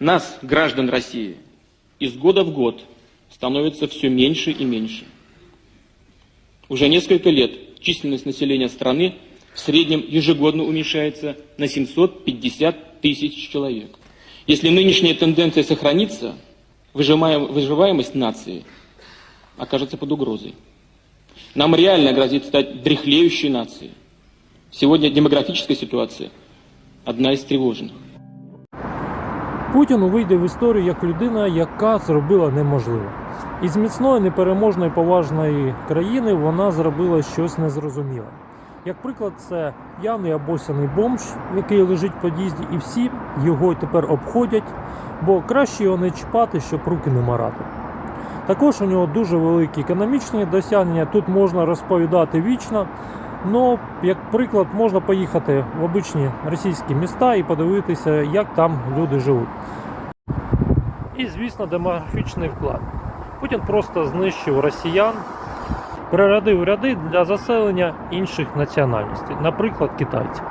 Нас, граждан России, из года в год становится все меньше и меньше. Уже несколько лет численность населения страны в среднем ежегодно уменьшается на 750 тысяч человек. Если нынешняя тенденция сохранится, выживаемость нации окажется под угрозой. Нам реально грозит стать дряхлеющей нацией. Сегодня демографическая ситуация одна из тревожных. Путін вийде в історію як людина, яка зробила неможливе. Із міцної, непереможної, поважної країни вона зробила щось незрозуміле. Як приклад, це п'яний абосяний бомж, який лежить в під'їзді, і всі його тепер обходять, бо краще його не чіпати, щоб руки не марати. Також у нього дуже великі економічні досягнення. Тут можна розповідати вічно. Ну, як приклад, можна поїхати в обичні російські міста і подивитися, як там люди живуть. І, звісно, демографічний вклад. Путін просто знищив росіян, переродив ряди для заселення інших національностей, наприклад, китайців.